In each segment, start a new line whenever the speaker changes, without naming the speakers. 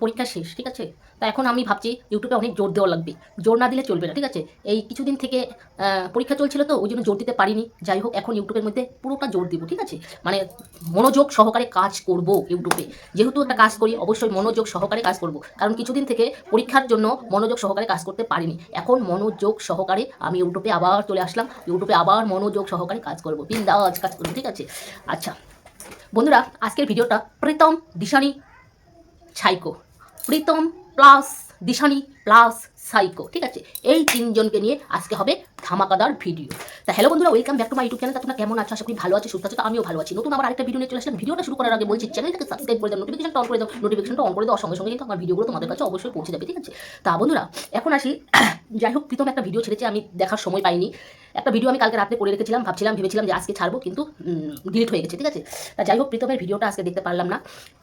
পরীক্ষা শেষ, ঠিক আছে? তা এখন আমি ভাবছি ইউটিউবে অনেক জোর দেওয়া লাগবে। জোর না দিলে চলবে না, ঠিক আছে? এই কিছুদিন থেকে পরীক্ষা চলছিল তো, ওই জন্য জোর দিতে পারিনি। যাই হোক, এখন ইউটিউবের মধ্যে পুরোটা জোর দিব, ঠিক আছে? মানে মনোযোগ সহকারে কাজ করব ইউটিউবে। যেহেতু একটা কাজ করি, অবশ্যই মনোযোগ সহকারে কাজ করব। কারণ কিছুদিন থেকে পরীক্ষার জন্য মনোযোগ সহকারে কাজ করতে পারিনি। এখন মনোযোগ সহকারে আমি ইউটিউবে আবার চলে আসলাম। ইউটিউবে আবার মনোযোগ সহকারে কাজ করব। বিন্দাজ কাজ করব, ঠিক আছে? আচ্ছা। বন্ধুরা, আজকের ভিডিওটা Pritam Dishani psycho Pritam plus Dishani plus psycho, ঠিক আছে? এই তিনজনকে নিয়ে আজকে হবে ধামাকাদার ভিডিও। তা হ্যালো বন্ধুরা welcome back to my YouTube channel তোমরা কেমন আছো? করি ভালো আছো, সুস্থ আছো আমিও ভালো আছি। নতুন আবার আরেকটা ভিডিও নিয়ে চলে আসলাম। ভিডিওটা শুরু করার আগে বলছি চ্যানেলটাকে সাবস্ক্রাইব করে দাও নোটিফিকেশনটা অন করে দাও। নোটিফিকেশনটা অন করে দেওয়ার সঙ্গে সঙ্গে কিন্তু আমার ভিডিওগুলো তোমাদের কাছে অবশ্যই পৌঁছে যাবে, ঠিক আছে? তা বন্ধুরা, এখন আসি। যাই হোক প্রীতম একটা ভিডিও ছেড়েছে, আমি দেখার সময় পাইনি। একটা ভিডিও আমি কালকে রাতে করে রেখেছিলাম, ভাবছিলাম, ভেবেছিলাম যে আজকে ছাড়বো, কিন্তু ডিলিট হয়ে গেছে, ঠিক আছে? তা যাই হোক, প্রীতমের ভিডিওটা আজকে দেখতে পারলাম না।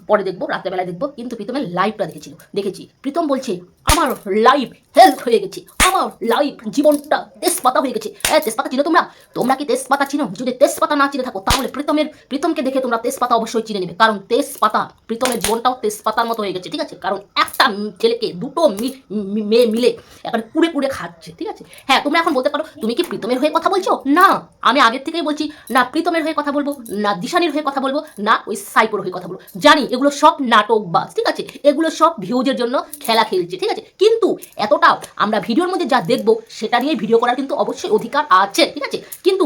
পরে দেখব, রাত্রেবেলায় দেখব, কিন্তু প্রীতমের লাইভটা দেখেছিল, দেখেছি। প্রীতম বলছে, আমার লাইফ হেলথ হয়ে গেছে। আমার লাইফ জীবনটা তেজপাতা হয়ে গেছে। হ্যাঁ তেজপাতা চিনো তোমরা? তোমরা কি তেজপাতা চিনো? যদি তেজপাতা না চিনে থাকো, তাহলে প্রীতমের, প্রীতমকে দেখে তোমরা তেজপাতা অবশ্যই চিনে নেবে। কারণ তেজপাতা, প্রীতমের জীবনটাও তেজপাতার মতো হয়ে গেছে, ঠিক আছে? কারণ একটা ছেলেকে দুটো মেয়ে মিলে একেবারে কুড়ে কুড়ে খাচ্ছে, ঠিক আছে? হ্যাঁ তোমরা এখন বলতে পারো, তুমি কি প্রীতমের হয়ে কথা বলছো? না, আমি আগের থেকেই বলছি, না প্রীতমের হয়ে কথা বলব, না দিশানির হয়ে কথা বলব, না ওই সাইকোর হয়ে কথা বলব। জানি, এগুলো সব নাটক বাস ঠিক আছে? এগুলো সব ভিউজের জন্য খেলা খেলছে, ঠিক আছে? কিন্তু এতটাও আমরা ভিডিওর মধ্যে যা দেখব সেটা নিয়ে ভিডিও করার কিন্তু অবশ্যই অধিকার আছে, ঠিক আছে? কিন্তু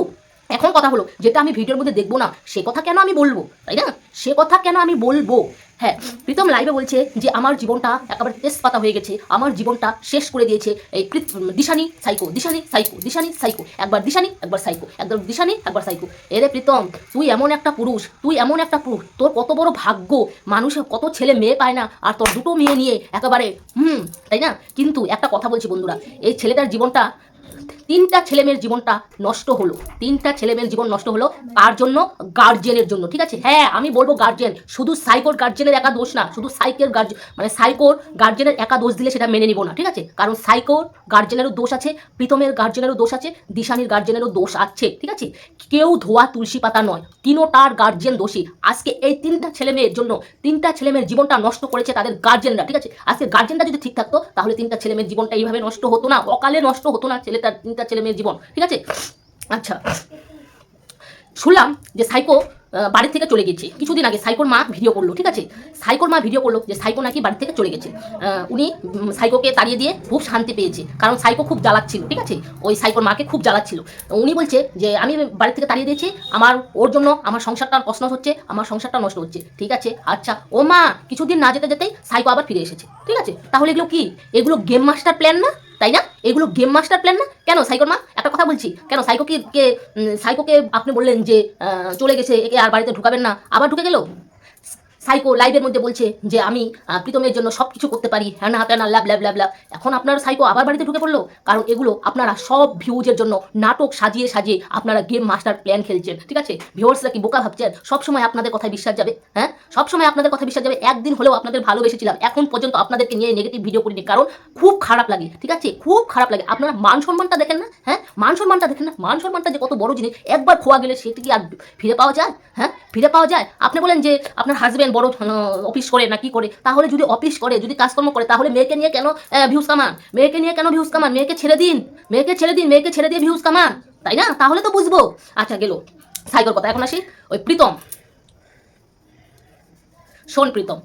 এখন কথা হলো, যেটা আমি ভিডিওর মধ্যে দেখব না, সে কথা কেন আমি বলব? তাই না? সে কথা কেন আমি বলব? হ্যাঁ প্রীতম লাইভে বলছে যে আমার জীবনটা একেবারে তেজপাতা হয়ে গেছে। আমার জীবনটা শেষ করে দিয়েছে এই Dishani psycho Dishani psycho Dishani psycho একবার দিশানি, একবার সাইকো একবার দিশানি, একবার সাইকো এরে প্রীতম, তুই এমন একটা পুরুষ, তুই এমন একটা পুরুষ, তোর কত বড় ভাগ্য মানুষের কত ছেলে মেয়ে পায় না, আর তোর দুটো মেয়ে নিয়ে একেবারে, হুম, তাই না? কিন্তু একটা কথা বলছি বন্ধুরা, এই ছেলেটার জীবনটা তিনটা ছেলেমেয়ের জীবনটা নষ্ট হলো। তিনটা ছেলেমেয়ের জীবন নষ্ট হলো তার জন্য গার্জেনের জন্য, ঠিক আছে? হ্যাঁ আমি বলব গার্জেন শুধু সাইকোর গার্জেনের একা দোষ না, শুধু সাইকের গার্জেন মানে সাইকোর গার্জেনের একা দোষ দিলে সেটা মেনে নিব না, ঠিক আছে? কারণ সাইকোর গার্জেনেরও দোষ আছে, প্রীতমের গার্জেনেরও দোষ আছে, দিশানির গার্জেনেরও দোষ আছে, ঠিক আছে? কেউ ধোয়া তুলসী পাতা নয় তিনোটার গার্জেন দোষী। আজকে এই তিনটা ছেলে মেয়ের জন্য, তিনটা ছেলে মেয়ের জীবনটা নষ্ট করেছে তাদের গার্জেনরা ঠিক আছে? আজকে গার্জেনটা যদি ঠিক থাকতো, তাহলে তিনটা ছেলে মেয়ের জীবনটা এইভাবে নষ্ট হতো না, অকালে নষ্ট হতো না ছেলেটার। তিনটা ছেলে মেয়ের জীবন, ঠিক আছে? আচ্ছা শুনলাম যে সাইকো বাড়ি থেকে চলে গেছে। কিছুদিন আগে সাইকোর মা ভিডিও করল, ঠিক আছে? সাইকোর মা ভিডিও করল যে সাইকো নাকি বাড়ি থেকে চলে গেছে। উনি সাইকোকে তাড়িয়ে দিয়ে খুব শান্তি পেয়েছে, কারণ সাইকো খুব জ্বালাচ্ছিল ঠিক আছে? ওই সাইকোর মাকে খুব জ্বালাচ্ছিল উনি বলছে যে, আমি বাড়ি থেকে তাড়িয়ে দিয়েছি, আমার, ওর জন্য আমার সংসারটা নষ্ট হচ্ছে, আমার সংসারটা নষ্ট হচ্ছে, ঠিক আছে? আচ্ছা ও মা, কিছুদিন না যেতে যেতেই সাইকো আবার ফিরে এসেছে, ঠিক আছে? তাহলে এগুলো কি? এগুলো গেম মাস্টার প্ল্যান না? তাই না? এগুলো গেম মাস্টার প্ল্যান না? কেন সাইকোর মা? একটা কথা বলছি। কেন সাইকো কি সাইকোকে আপনি বললেন যে চলে গেছে, একে আর বাড়িতে ঢুকাবেন না, আবার ঢুকে গেল? সাইকো লাইভের মধ্যে বলছে যে আমি প্রীতমের জন্য সব কিছু করতে পারি। হ্যাঁ না হ্যাঁ না ল্যাব ল্যাব ল্যাব ল্যাব এখন আপনার সাইকো আবার বাড়িতে ঢুকে পড়ল? কারণ এগুলো আপনারা সব ভিউজের জন্য নাটক সাজিয়ে সাজিয়ে আপনারা গেম মাস্টার প্ল্যান খেলছেন। ঠিক আছে? ভিউয়ার্সরা কি বোকা ভাবছেন? সবসময় আপনাদের কথায় বিশ্বাস যাবে হ্যাঁ? সবসময় আপনাদের কথা বিশ্বাস যাবে। একদিন হলেও আপনাদের ভালোবেসেছিলাম। এখন পর্যন্ত আপনাদেরকে নিয়ে নেগেটিভ ভিডিও করিনি। কারণ খুব খারাপ লাগে। ঠিক আছে? খুব খারাপ লাগে। আপনারা মান সম্মানটা দেখেন না হ্যাঁ? মান সম্মানটা দেখেন না। মান সম্মানটা যে কত বড় জিনিস। একবার খোয়া গেলে সেটি কি আর ফিরে পাওয়া যায়? হ্যাঁ? ফিরে পাওয়া যায়? আপনি বলেন যে আপনার হাজবেন্ড বড় অফিস করে না কি করে? তাহলে যদি অফিস করে, যদি কাজকর্ম করে, তাহলে মেয়েকে নিয়ে কেন ভিউজ কামান? মেয়েকে নিয়ে কেন ভিউজ কামান? মেয়েকে ছেড়ে দিন। মেয়েকে ছেড়ে দিন, মেয়েকে ছেড়ে দিয়ে ভিউজ কামান। তাই না? তাহলে তো বুঝব। আচ্ছা গেল। সাইকোর কথা, এখন আসি। ওই প্রীতম। শোন প্রীতম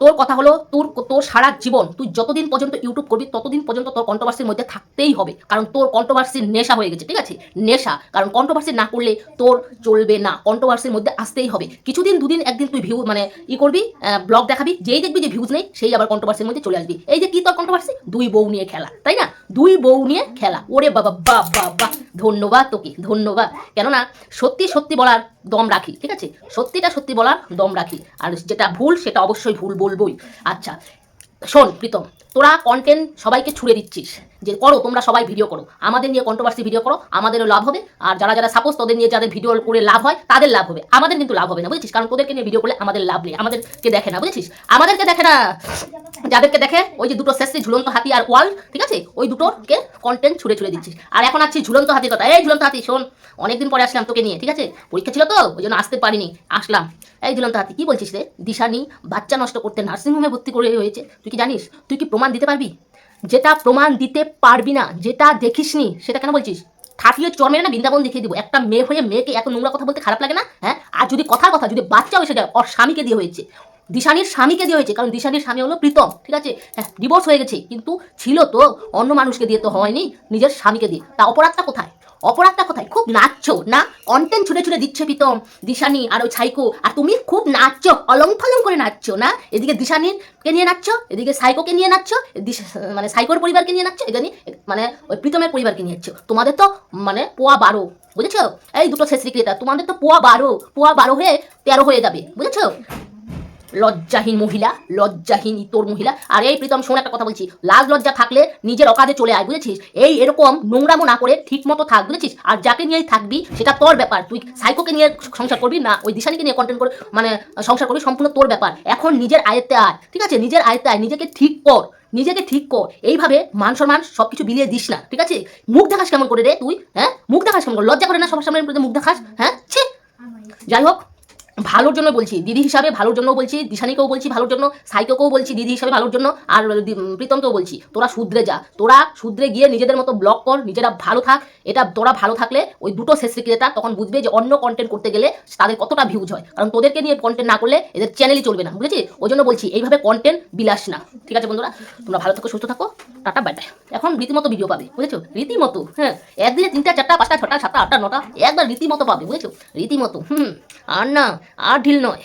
তোর কথা হলো তোর তোর সারা জীবন, তুই যতদিন পর্যন্ত ইউটিউব করবি, ততদিন পর্যন্ত তোর কন্ট্রোভার্সির মধ্যে থাকতেই হবে। কারণ তোর কন্ট্রোভার্সির নেশা হয়ে গেছে, ঠিক আছে? নেশা। কারণ কন্ট্রোভার্সি না করলে তোর চলবে না। কন্ট্রোভার্সির মধ্যে আসতেই হবে। কিছুদিন, দুদিন, একদিন তুই ভিউ মানে ই করবি ব্লগ দেখাবি, যেই দেখবি যে ভিউজ নেই, সেই আবার কন্ট্রোভার্সির মধ্যে চলে আসবি। এই যে কি তোর কন্ট্রোভার্সি দুই বউ নিয়ে খেলা, তাই না? দুই বউ নিয়ে খেলা। ওরে বাবা, বা বা বা। ধন্যবাদ তোকে, ধন্যবাদ। কেননা সত্যি সত্যি বলার দম রাখি, ঠিক আছে? সত্যিটা সত্যি বলার দম রাখি। আর যেটা ভুল, সেটা অবশ্যই ভুল বলবই। আচ্ছা শোন প্রীতম তোরা কন্টেন্ট সবাইকে ছুড়ে দিচ্ছিস। যে করো, তোমরা সবাই ভিডিও করো। আমাদের নিয়ে কন্ট্রোভার্সি ভিডিও করো, আমাদেরও লাভ হবে। আর যারা যারা সাপোজ তোদের নিয়ে যাদের ভিডিও করে লাভ হয়, তাদের লাভ হবে। আমাদের কিন্তু লাভ হবে না, বুঝেছিস? কারণ তোদেরকে নিয়ে ভিডিও করলে আমাদের লাভ নেই। আমাদেরকে দেখে না, বুঝেছিস? আমাদেরকে দেখে না। যাদেরকে দেখে, ওই যে দুটো শেষে ঝুলন্ত হাতি আর ওয়াল, ঠিক আছে? ওই দুটোকে কন্টেন্ট ছুড়ে ছুড়ে দিচ্ছিস। আর এখন আছি ঝুলন্ত হাতির কথা এই ঝুলন্ত হাতি, শোন, অনেকদিন পরে আসলাম তোকে নিয়ে, ঠিক আছে? পরীক্ষা ছিল তো, ওই জন্য আসতে পারিনি। আসলাম। এই ঝুলন্ত হাতি, কি বলছিস রে? দিশানি বাচ্চা নষ্ট করতে নার্সিংহোমে ভর্তি করে হয়েছে। তুই কি জানিস? তুই কি প্রমাণ দিতে পারবি? যেটা প্রমাণ দিতে পারবি না, যেটা দেখিসনি, সেটা কেন বলছিস? থাকলে চরমের না বৃন্দাবন দেখিয়ে দিব। একটা মেয়ে হয়ে মেয়েকে এত নোংরা কথা বলতে খারাপ লাগে না হ্যাঁ? আর যদি কথার কথা, যদি বাচ্চা এসে যায়, ওর স্বামীকে দিয়ে হয়েছে। দিশানির স্বামীকে দিয়ে হয়েছে, কারণ দিশানির স্বামী হলো প্রীতম, ঠিক আছে? হ্যাঁ ডিভোর্স হয়ে গেছে, কিন্তু ছিল তো, অন্য মানুষকে দিয়ে তো হয়নি, নিজের স্বামীকে দিয়ে। তা অপরাধটা কোথায়? অপরাধটা কোথায়? খুব নাচছো, না? কন্টেন্ট ছুটে ছুটে দিচ্ছে প্রীতম, দিশানি, আর ওই ছাইকো, আর তুমি খুব নাচছো অলং ফলং করে নাচছো, না? এদিকে দিশানির কে নিয়ে নাচছো, এদিকে সাইকোকে নিয়ে নাচছো মানে সাইকোর পরিবারকে নিয়ে নাচছো এখানে মানে ওই প্রীতমের পরিবারকে নিয়ে নাচছো। তোমাদের তো মানে পোয়া বারো, বুঝেছ? এই দুটো শেষ তোমাদের তো পোয়া বারো পোয়া বারো হয়ে তেরো হয়ে যাবে, বুঝেছ? লজ্জাহীন মহিলা, লজ্জাহীন তোর মহিলা। আর এই প্রীতম, শোন একটা কথা বলছি। লাজ লজ্জা থাকলে নিজের অকাজে চলে আয়, বুঝেছিস? এই এরকম নোংরামো না করে ঠিক মতো থাক, বুঝেছিস? আর যাকে নিয়ে থাকবি, সেটা তোর ব্যাপার। তুই সাইকোকে নিয়ে সংসার করবি না, ওই দিশানিকে নিয়ে কন্টেন্ট করে মানে সংসার করবি, সম্পূর্ণ তোর ব্যাপার। এখন নিজের আয়ত্তে আয়, ঠিক আছে? নিজের আয়ত্তে আয়, নিজেকে ঠিক কর, নিজেকে ঠিক কর। এইভাবে মান সম্মান সব কিছু বিলিয়ে দিস না, ঠিক আছে? মুখ দেখাস কেমন করে রে তুই হ্যাঁ? মুখ দেখাস কেমন করে? লজ্জা করে না সবার সামনে মুখ দেখাস হ্যাঁ? ছি! যাই হোক। ভালোর জন্য বলছি, দিদি হিসাবে ভালোর জন্য বলছি, দিশানিকেও বলছি ভালোর জন্য সাইকেও বলছি দিদি হিসাবে ভালোর জন্য, আর প্রীতমকেও বলছি, তোরা শুধরে যা, তোরা শুধরে গিয়ে নিজেদের মতো ব্লগ কর, নিজেরা ভালো থাক, এটা তোরা ভালো থাকলে ওই দুটো শেষ ক্রিকেটার তখন বুঝবে যে অন্য কন্টেন্ট করতে গেলে তাদের কতটা ভিউজ হয়। কারণ তোদেরকে নিয়ে কন্টেন্ট না করলে এদের চ্যানেলই চলবে না বুঝেছি ওই জন্য বলছি, এইভাবে কন্টেন্ট বিলাস না। ঠিক আছে বন্ধুরা, তোমরা ভালো থাকো, সুস্থ থাকো। টাটা বাই এখন রীতিমতো ভিডিও পাবে, বুঝেছ? রীতিমতো হ্যাঁ। একদিনে তিনটা, চারটা, পাঁচটা, ছটা, সাতটা, আটটা, নটা, একবার রীতিমতো পাবে, বুঝেছ? রীতিমতো, হুম। আর না, আর ঢিল নয়।